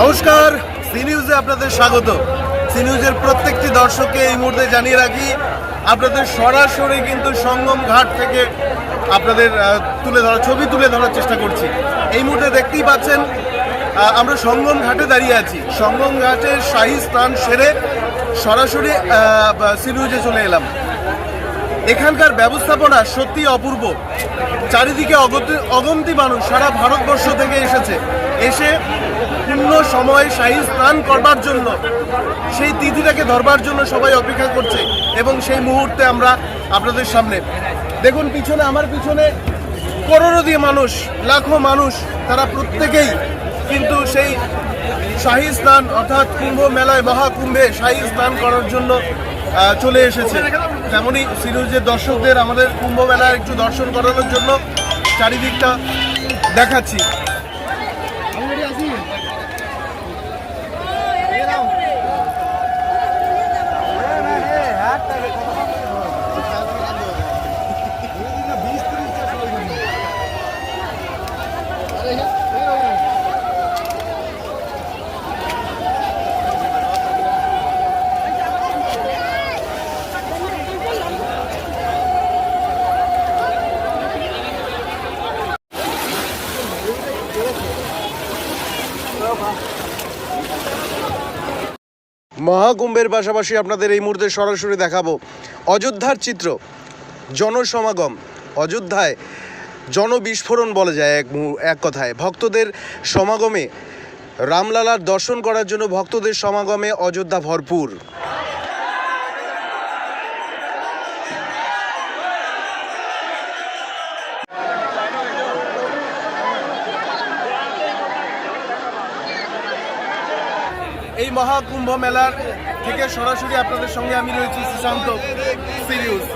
নমস্কার সি নিউজে আপনাদের স্বাগত। সি নিউজের প্রত্যেকটি দর্শককে এই মুহূর্তে জানিয়ে রাখি, আপনাদের সরাসরি কিন্তু সঙ্গম ঘাট থেকে আপনাদের তুলে ধরা ছবি তুলে ধরার চেষ্টা করছি। এই মুহূর্তে দেখতেই পাচ্ছেন আমরা সঙ্গম ঘাটে দাঁড়িয়ে আছি। সঙ্গম ঘাটের শাহী স্নান সেরে সরাসরি সি নিউজে চলে এলাম। এখানকার ব্যবস্থাপনা সত্যি অপূর্ব। চারিদিকে অগন্তি মানুষ সারা ভারতবর্ষ থেকে এসেছে। এসে পূর্ণ সময় শাহী স্নান করবার জন্য, সেই তিথিটাকে ধরবার জন্য সবাই অপেক্ষা করছে এবং সেই মুহূর্তে আমরা আপনাদের সামনে। দেখুন, পিছনে, আমার পিছনে করোড়ো দিয়ে মানুষ, লাখো মানুষ, তারা প্রত্যেকেই কিন্তু সেই শাহী স্নান অর্থাৎ কুম্ভ মেলায়, মহাকুম্ভে শাহী স্নান করার জন্য চলে এসেছে। তেমনই সিরিজের দর্শকদের আমাদের কুম্ভ মেলার একটু দর্শন করানোর জন্য চারিদিকটা দেখাচ্ছি। মহাকুম্ভের পাশাপাশি আপনাদের এই মুহূর্তে সরাসরি দেখাবো অযোধ্যার চিত্র, জনসমাগম। অযোধ্যায় জনবিস্ফোরণ বলা যায় এক এক কথায়। ভক্তদের সমাগমে রামলালার দর্শন করার জন্য ভক্তদের সমাগমে অযোধ্যা ভরপুর। এই মহাকুম্ভ মেলার থেকে সরাসরি আপনাদের সঙ্গে আমি রয়েছি সুশান্ত সিরিউস